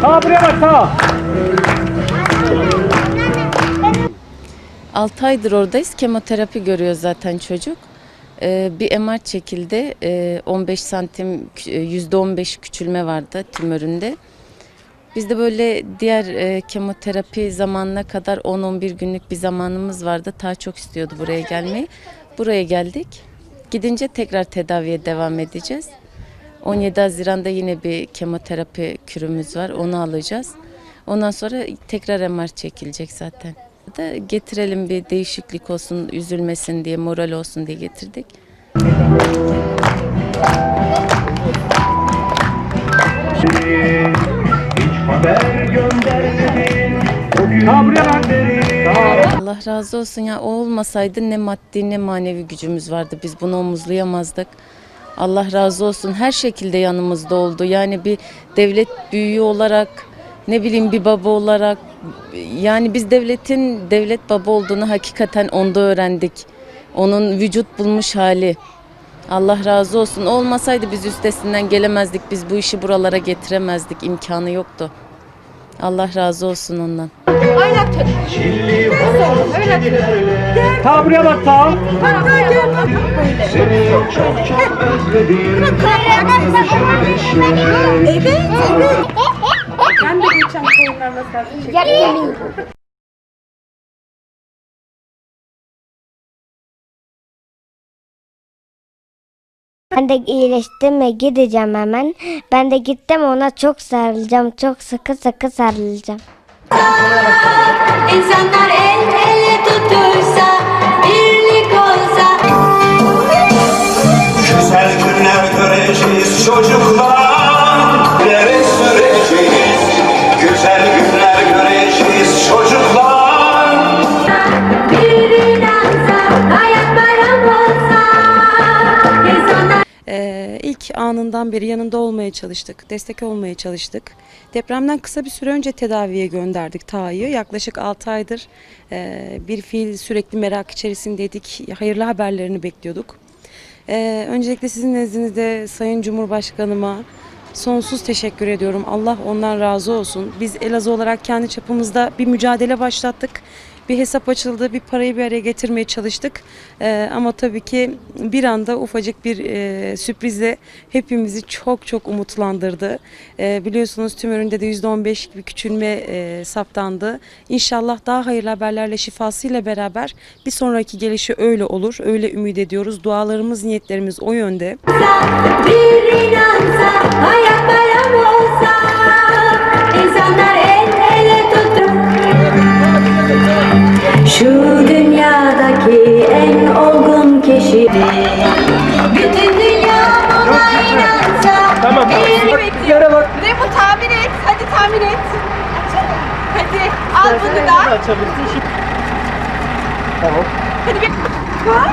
Sağ buraya bak sağ. 6 aydır oradayız. Kemoterapi görüyor zaten çocuk. Ee, bir MR çekildi. Ee, 15 santim, e, %15 küçülme vardı tümöründe. Biz de böyle diğer e, kemoterapi zamanına kadar 10-11 günlük bir zamanımız vardı. Ta çok istiyordu buraya gelmeyi. Buraya geldik. Gidince tekrar tedaviye devam edeceğiz. 17 Haziran'da yine bir kemoterapi kürümüz var. Onu alacağız. Ondan sonra tekrar MR çekilecek zaten. Da getirelim bir değişiklik olsun, üzülmesin diye, moral olsun diye getirdik. Allah razı olsun ya o olmasaydı ne maddi ne manevi gücümüz vardı. Biz bunu omuzlayamazdık. Allah razı olsun her şekilde yanımızda oldu. Yani bir devlet büyüğü olarak ne bileyim bir baba olarak yani biz devletin devlet baba olduğunu hakikaten onda öğrendik. Onun vücut bulmuş hali. Allah razı olsun. O olmasaydı biz üstesinden gelemezdik. Biz bu işi buralara getiremezdik. İmkanı yoktu. Allah razı olsun ondan. Çilli Ta buraya bak ta. Seni çok çok. Ben de geçen Ben de iyileştim ve gideceğim hemen. Ben de gittim ona çok sarılacağım. Çok sıkı sıkı sarılacağım. İnsanlar el ele ilk anından beri yanında olmaya çalıştık, destek olmaya çalıştık. Depremden kısa bir süre önce tedaviye gönderdik Taha'yı. Yaklaşık 6 aydır e, bir fiil sürekli merak içerisindeydik. Hayırlı haberlerini bekliyorduk. Ee, öncelikle sizin nezdinizde Sayın Cumhurbaşkanıma sonsuz teşekkür ediyorum. Allah ondan razı olsun. Biz Elazığ olarak kendi çapımızda bir mücadele başlattık. Bir hesap açıldı, bir parayı bir araya getirmeye çalıştık. Ee, ama tabii ki bir anda ufacık bir e, sürprizle hepimizi çok çok umutlandırdı. Ee, biliyorsunuz tümöründe de %15 bir küçülme e, saptandı. İnşallah daha hayırlı haberlerle şifasıyla beraber bir sonraki gelişi öyle olur. Öyle ümit ediyoruz. Dualarımız, niyetlerimiz o yönde. bir inansa, al bunu da. Açabilirsin. Şimdi- Tamam. Hadi bir. Bak.